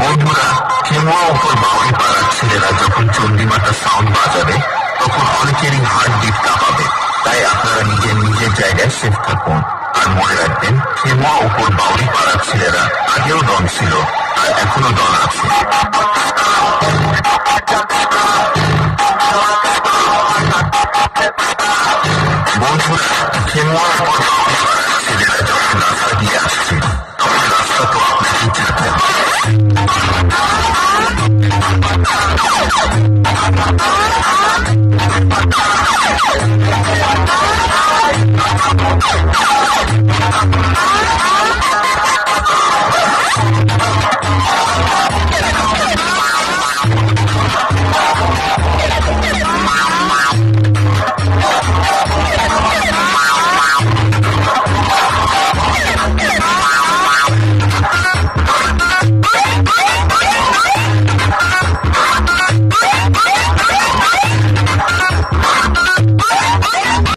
বন্ধুরা হিমুয়া উপর পাড়ার ছেলেরা যখন চণ্ডীমাতা সাউন্ড বাজাবে তখন অনেকেরই হার্ট ডিপ কাঁপাবে তাই আপনারা নিজের নিজের জায়গায় সেফ থাকুন আর মনে রাখবেন হিমুয়া উপর বাউরি পাড়ার ছেলেরা আগেও দল ছিল আর এখনও দল আছে বন্ধুরা হিমুয়া